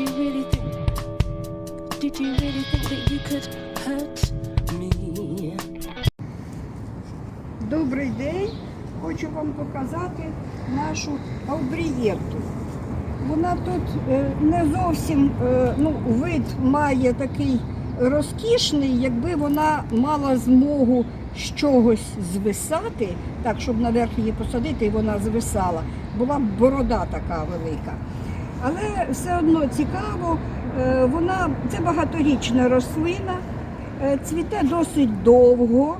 you really think? Did you really think that you could hurt me? Добрий день! Хочу вам показати нашу авбрієрту. Вона тут е, не зовсім е, ну, вид має такий розкішний, якби вона мала змогу з чогось звисати, так, щоб наверх її посадити, і вона звисала. Була б борода така велика. Але все одно цікаво, е, вона це багаторічна рослина, е, цвіте досить довго.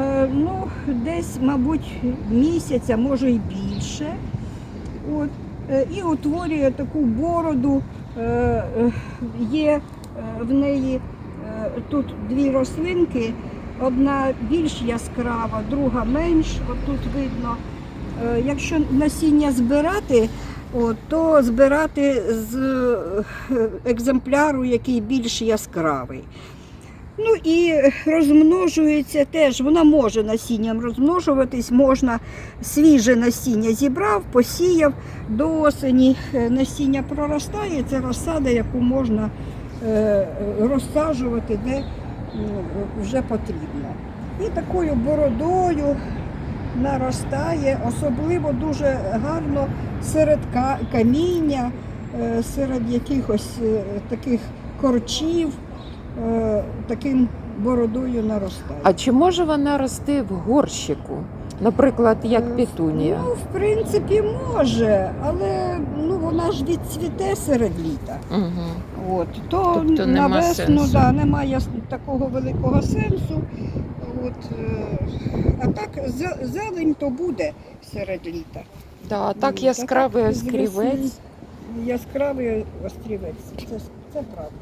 Е, Ну, десь, мабуть, місяця, може і більше. От. І утворює таку бороду. Є в неї тут дві рослинки, одна більш яскрава, друга менш. От тут видно. Якщо насіння збирати, то збирати з е, екземпляру, який більш яскравий. Ну і розмножується теж, вона може насінням розмножуватись, можна свіже насіння зібрав, посіяв до осені е, насіння проростає, це розсада, яку можна е, розсаджувати, де ну, вже потрібно. І такою бородою наростає, особливо дуже гарно серед каміння, е, серед якихось е, таких корчів е, таким бородою наростає. А чи може вона рости в горщику? Наприклад, як петунія? Ну, в принципі, може, але ну, вона ж відцвіте серед літа. Угу. От, то Тобто на весну сенсу. да, немає такого великого сенсу. От, е, а так зелень то буде серед літа. Да, а Ну, так яскравий так, острівець. Яскравий острівець, це, це правда.